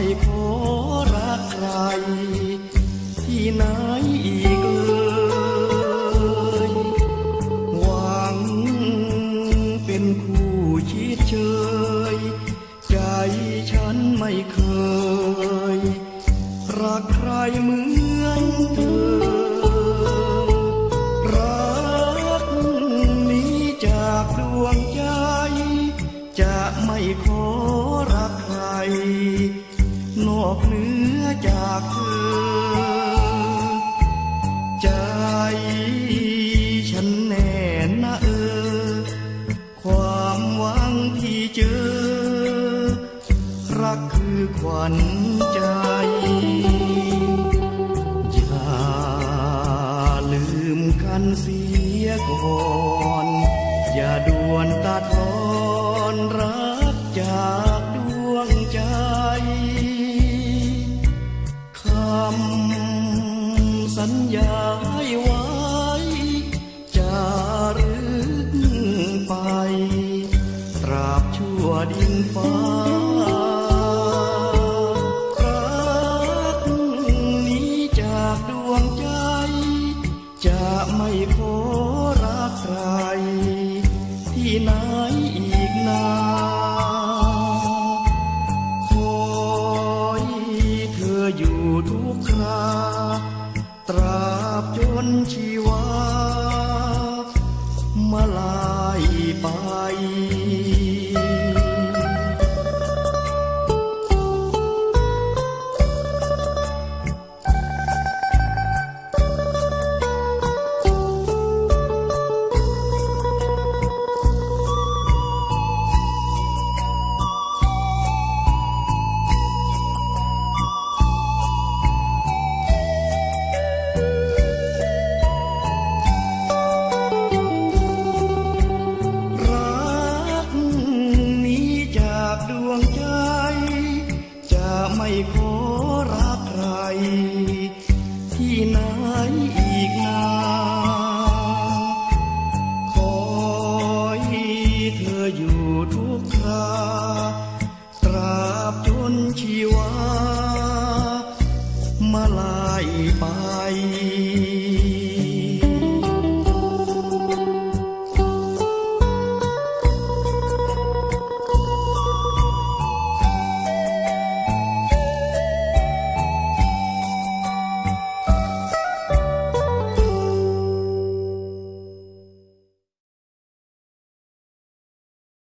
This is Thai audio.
ไม่ขอรักใคร ที่ไหนอีกเลยหวังเป็นคู่ชิดเชย ใจฉันไม่เคย รักใครเหมือนเธอ รักนี้จากดวงใจ จะไม่ขอรักใคร อกเหนือจากเธอ ใจฉันแน่นะเออ ความหวังที่เจอ รักคือขวัญใจอย่าลืมกันเสียก่อน อย่าด่วนตาท้อ สัญญาไว้จะรึกไป ตราบชั่วดินฟ้า นชีวามาลายไป ดวงใจ จะไม่ขอรักใคร ที่ไหนอีกนานขอให้เธออยู่ทุกคราตราบจนชีวา มาลายไป